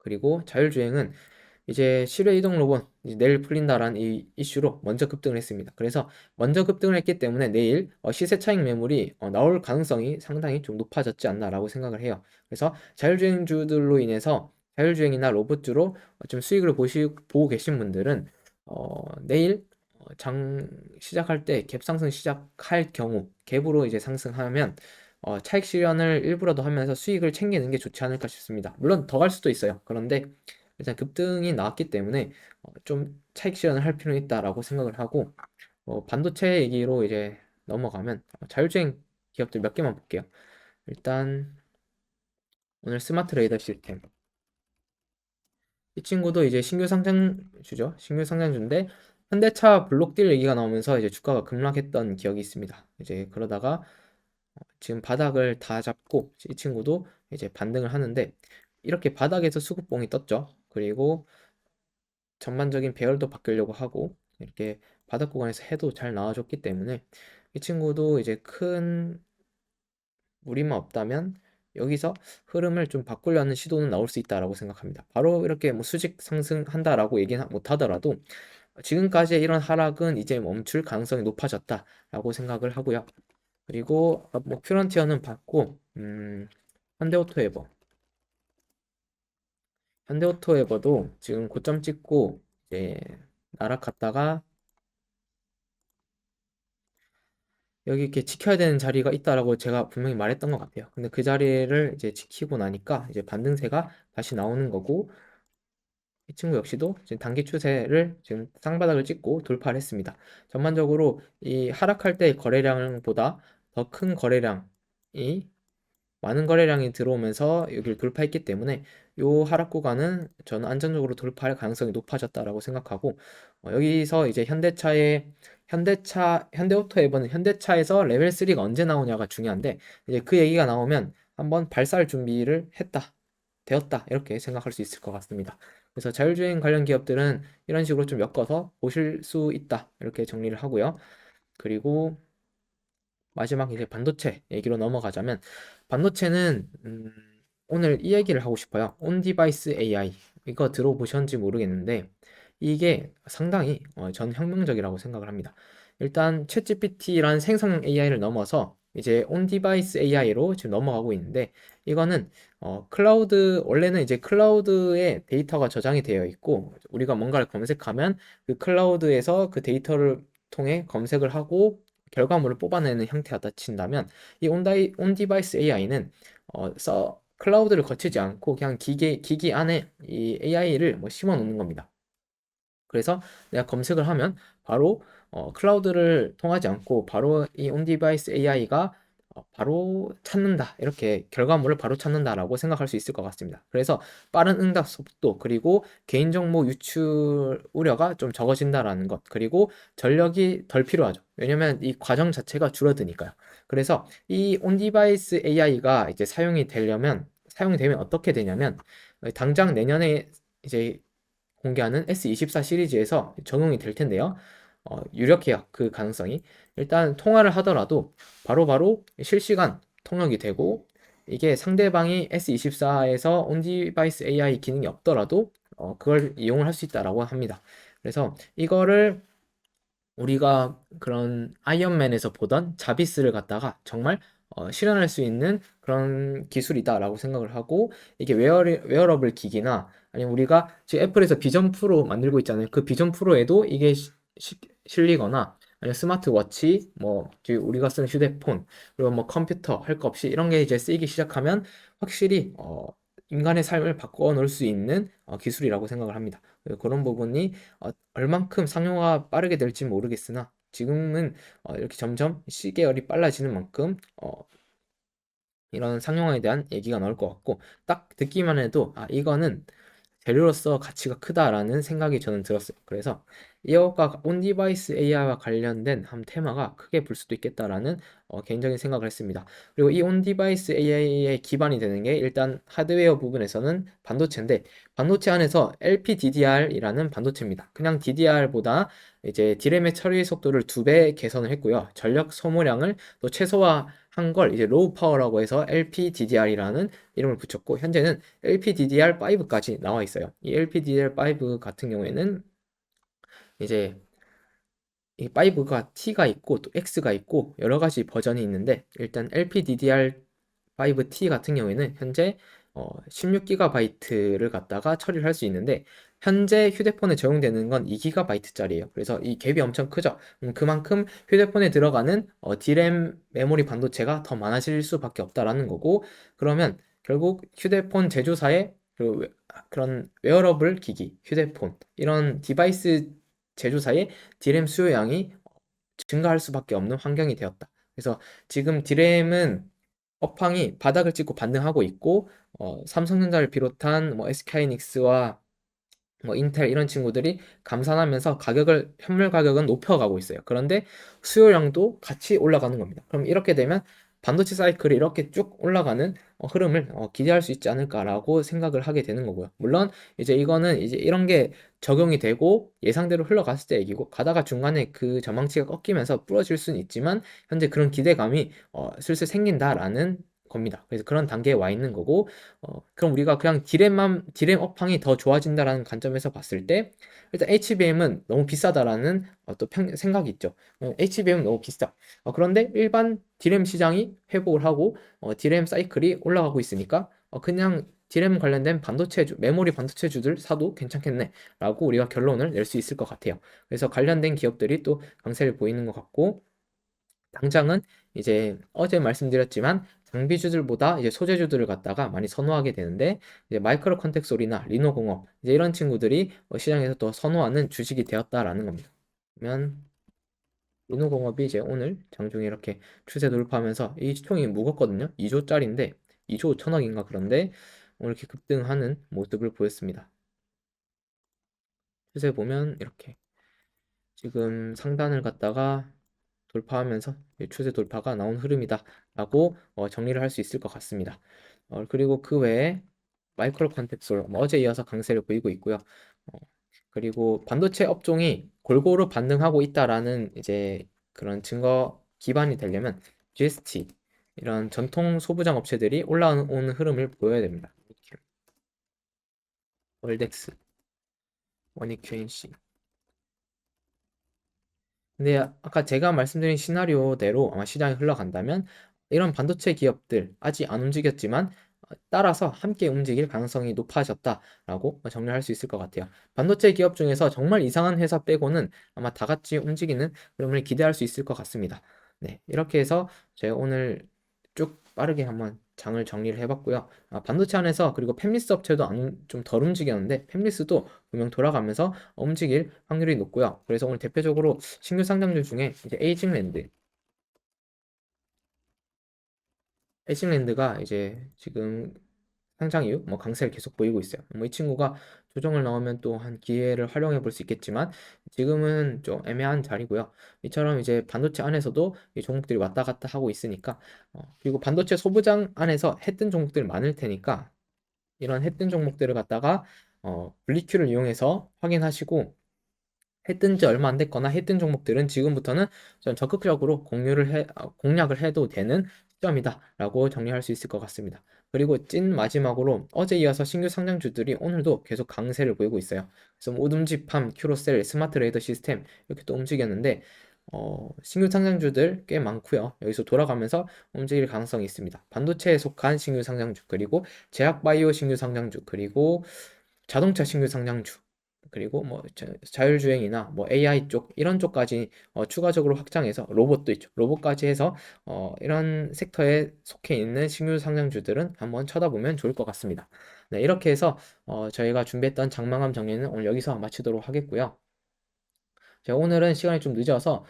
그리고 자율주행은 이제 실외 이동 로봇 내일 풀린다라는 이 이슈로 먼저 급등을 했습니다. 그래서 먼저 급등을 했기 때문에 내일 어, 시세 차익 매물이 어, 나올 가능성이 상당히 좀 높아졌지 않나라고 생각을 해요. 그래서 자율주행주들로 인해서 자율주행이나 로봇주로 어, 좀 수익을 보시, 보고 계신 분들은 어, 내일 어, 장 시작할 때 갭 상승 시작할 경우 갭으로 이제 상승하면 어, 차익 실현을 일부라도 하면서 수익을 챙기는 게 좋지 않을까 싶습니다. 물론 더 갈 수도 있어요. 그런데 일단 급등이 나왔기 때문에 어, 좀 차익 실현을 할 필요는 있다라고 생각을 하고 어, 반도체 얘기로 이제 넘어가면 어, 자율주행 기업들 몇 개만 볼게요. 일단 오늘 스마트 레이더 시스템 이 친구도 이제 신규 상장주죠. 신규 상장주인데 현대차 블록딜 얘기가 나오면서 이제 주가가 급락했던 기억이 있습니다. 이제 그러다가 어, 지금 바닥을 다 잡고 이 친구도 이제 반등을 하는데 이렇게 바닥에서 수급봉이 떴죠. 그리고 전반적인 배열도 바뀌려고 하고 이렇게 바닥 구간에서 해도 잘 나와줬기 때문에 이 친구도 이제 큰 무리만 없다면 여기서 흐름을 좀 바꾸려는 시도는 나올 수 있다라고 생각합니다. 바로 이렇게 뭐 수직 상승한다라고 얘기는 못 하더라도 지금까지의 이런 하락은 이제 멈출 가능성이 높아졌다라고 생각을 하고요. 그리고 뭐 퓨런티어는 받고 음, 현대오토 에버 현대오토 에버도 지금 고점 찍고 이제 날아갔다가 여기 이렇게 지켜야 되는 자리가 있다라고 제가 분명히 말했던 것 같아요. 근데 그 자리를 이제 지키고 나니까 이제 반등세가 다시 나오는 거고 이 친구 역시도 지금 단기 추세를 지금 쌍바닥을 찍고 돌파를 했습니다. 전반적으로 이 하락할 때 거래량보다 더 큰 거래량이 많은 거래량이 들어오면서 여기를 돌파했기 때문에 이 하락 구간은 저는 안전적으로 돌파할 가능성이 높아졌다라고 생각하고 어, 여기서 이제 현대차의 현대차 현대오토에버는 현대차에서 레벨 3가 언제 나오냐가 중요한데 이제 그 얘기가 나오면 한번 발사할 준비를 했다 되었다 이렇게 생각할 수 있을 것 같습니다. 그래서 자율주행 관련 기업들은 이런 식으로 좀 엮어서 보실 수 있다 이렇게 정리를 하고요. 그리고 마지막 이제 반도체 얘기로 넘어가자면 반도체는 음, 오늘 이 얘기를 하고 싶어요. 온 디바이스 AI 이거 들어보셨는지 모르겠는데 이게 상당히 어, 전 혁명적이라고 생각을 합니다. 일단 챗GPT라는 생성형 AI를 넘어서 이제 온 디바이스 AI로 지금 넘어가고 있는데 이거는 어, 클라우드 원래는 이제 클라우드에 데이터가 저장이 되어 있고 우리가 뭔가를 검색하면 그 클라우드에서 그 데이터를 통해 검색을 하고 결과물을 뽑아내는 형태였다 친다면 이 온다이, 온디바이스 AI는 어, 서 클라우드를 거치지 않고 그냥 기계 기기 안에 이 AI를 뭐 심어 놓는 겁니다. 그래서 내가 검색을 하면 바로 어, 클라우드를 통하지 않고 바로 이 온디바이스 AI가 어, 바로 찾는다. 이렇게 결과물을 바로 찾는다라고 생각할 수 있을 것 같습니다. 그래서 빠른 응답 속도, 그리고 개인정보 유출 우려가 좀 적어진다라는 것, 그리고 전력이 덜 필요하죠. 왜냐면 이 과정 자체가 줄어드니까요. 그래서 이 온디바이스 AI가 이제 사용이 되려면, 사용이 되면 어떻게 되냐면, 당장 내년에 이제 공개하는 S24 시리즈에서 적용이 될 텐데요. 어, 유력해요. 그 가능성이. 일단 통화를 하더라도 바로 바로 실시간 통역이 되고 이게 상대방이 S24에서 온디바이스 AI 기능이 없더라도 어, 그걸 이용을 할 수 있다라고 합니다. 그래서 이거를 우리가 그런 아이언맨에서 보던 자비스를 갖다가 정말 어, 실현할 수 있는 그런 기술이다라고 생각을 하고 이게 웨어, 웨어러블 기기나 아니면 우리가 지금 애플에서 비전 프로 만들고 있잖아요. 그 비전 프로에도 이게 시, 시, 실리거나 아니면 스마트워치, 뭐 우리가 쓰는 휴대폰, 그리고 뭐 컴퓨터 할거 없이 이런 게 이제 쓰이기 시작하면 확실히 어, 인간의 삶을 바꿔 놓을 수 있는 어, 기술이라고 생각을 합니다. 그런 부분이 어, 얼만큼 상용화 빠르게 될지 모르겠으나 지금은 어, 이렇게 점점 시계열이 빨라지는 만큼 어, 이런 상용화에 대한 얘기가 나올 것 같고 딱 듣기만 해도 아 이거는 재료로서 가치가 크다라는 생각이 저는 들었어요. 그래서 이어가 온 디바이스 AI와 관련된 한 테마가 크게 불 수도 있겠다라는 어, 개인적인 생각을 했습니다. 그리고 이 온 디바이스 AI의 기반이 되는 게 일단 하드웨어 부분에서는 반도체인데 반도체 안에서 LPDDR이라는 반도체입니다. 그냥 DDR보다 이제 디램의 처리 속도를 두 배 개선을 했고요. 전력 소모량을 또 최소화 한한걸 이제 로우 파워라고 해서 LPDDR이라는 이름을 붙였고 현재는 LPDDR5까지 나와 있어요. 이 LPDDR5 같은 경우에는 이제 이 5가 T가 있고 또 X가 있고 여러 가지 버전이 있는데 일단 LPDDR5T 같은 경우에는 현재 어, 16GB를 갖다가 처리를 할 수 있는데 현재 휴대폰에 적용되는 건 2GB짜리예요. 그래서 이 갭이 엄청 크죠. 음, 그만큼 휴대폰에 들어가는 어, D램 메모리 반도체가 더 많아질 수밖에 없다라는 거고 그러면 결국 휴대폰 제조사의 그 웨- 그런 웨어러블 기기, 휴대폰 이런 디바이스 제조사의 D램 수요량이 증가할 수밖에 없는 환경이 되었다. 그래서 지금 D램은 업황이 바닥을 찍고 반등하고 있고 어, 삼성전자를 비롯한 뭐 SK하이닉스와 뭐 인텔 이런 친구들이 감산하면서 가격을 현물 가격은 높여가고 있어요. 그런데 수요량도 같이 올라가는 겁니다. 그럼 이렇게 되면 반도체 사이클이 이렇게 쭉 올라가는 어, 흐름을 어, 기대할 수 있지 않을까라고 생각을 하게 되는 거고요. 물론 이제 이거는 이제 이런 게 적용이 되고 예상대로 흘러갔을 때 얘기고 가다가 중간에 그 전망치가 꺾이면서 부러질 수는 있지만 현재 그런 기대감이 어, 슬슬 생긴다라는 겁니다. 그래서 그런 단계에 와 있는 거고 어, 그럼 우리가 그냥 디램만 디램 업황이 더 좋아진다라는 관점에서 봤을 때 일단 HBM은 너무 비싸다라는 어, 또 평, 생각이 있죠. 어, HBM은 너무 비싸. 어, 그런데 일반 디램 시장이 회복을 하고 어, 디램 사이클이 올라가고 있으니까 어, 그냥 디램 관련된 반도체주, 메모리 반도체주들 사도 괜찮겠네 라고 우리가 결론을 낼 수 있을 것 같아요. 그래서 관련된 기업들이 또 강세를 보이는 것 같고 당장은 이제 어제 말씀드렸지만 장비주들보다 이제 소재주들을 갖다가 많이 선호하게 되는데 이제 마이크로 컨텍솔이나 리노공업 이제 이런 친구들이 어, 시장에서 또 선호하는 주식이 되었다라는 겁니다. 그러면 리노공업이 이제 오늘 장중에 이렇게 추세 돌파하면서 이 총이 무겁거든요. 2조짜리인데 2조 5천억인가 그런데 오늘 이렇게 급등하는 모습을 보였습니다. 추세 보면 이렇게 지금 상단을 갖다가 돌파하면서 추세 돌파가 나온 흐름이다 라고 어, 정리를 할 수 있을 것 같습니다. 어, 그리고 그 외에 마이크로 컨텍솔 뭐 어제 이어서 강세를 보이고 있고요. 어, 그리고 반도체 업종이 골고루 반등하고 있다라는 이제 그런 증거 기반이 되려면 GST 이런 전통 소부장 업체들이 올라오는 흐름을 보여야 됩니다. 월덱스, 원익QNC 근데 아까 제가 말씀드린 시나리오대로 아마 시장이 흘러간다면 이런 반도체 기업들 아직 안 움직였지만 어, 따라서 함께 움직일 가능성이 높아졌다라고 정리할 수 있을 것 같아요. 반도체 기업 중에서 정말 이상한 회사 빼고는 아마 다 같이 움직이는 흐름을 기대할 수 있을 것 같습니다. 네, 이렇게 해서 제가 오늘 쭉 빠르게 한번 장을 정리를 해봤고요. 아, 반도체 안에서 그리고 팹리스 업체도 좀 덜 움직였는데 팹리스도 분명 돌아가면서 움직일 확률이 높고요. 그래서 오늘 대표적으로 신규 상장주 중에 이제 에이징랜드 에이징랜드가 이제 지금 상장 이후 뭐 강세를 계속 보이고 있어요. 뭐 이 친구가 조정을 넣으면 또 한 기회를 활용해 볼 수 있겠지만 지금은 좀 애매한 자리고요. 이처럼 이제 반도체 안에서도 이 종목들이 왔다 갔다 하고 있으니까 어, 그리고 반도체 소부장 안에서 해뜬 종목들이 많을 테니까 이런 해뜬 종목들을 갖다가 어, 블리큐를 이용해서 확인하시고 해뜬 지 얼마 안 됐거나 해뜬 종목들은 지금부터는 좀 적극적으로 공유를 해, 아, 공략을 해도 되는 시점이다라고 정리할 수 있을 것 같습니다. 그리고 찐 마지막으로 어제 이어서 신규 상장주들이 오늘도 계속 강세를 보이고 있어요. 그래서 뭐 우듬지팜, 큐로셀, 스마트 레이더 시스템 이렇게 또 움직였는데 어, 신규 상장주들 꽤 많고요. 여기서 돌아가면서 움직일 가능성이 있습니다. 반도체에 속한 신규 상장주 그리고 제약바이오 신규 상장주 그리고 자동차 신규 상장주 그리고 뭐 자율주행이나 뭐 AI 쪽 이런 쪽까지 어, 추가적으로 확장해서 로봇도 있죠. 로봇까지 해서 어, 이런 섹터에 속해 있는 신규 상장주들은 한번 쳐다보면 좋을 것 같습니다. 네, 이렇게 해서 어, 저희가 준비했던 장망함 정리는 오늘 여기서 마치도록 하겠고요. 제가 오늘은 시간이 좀 늦어서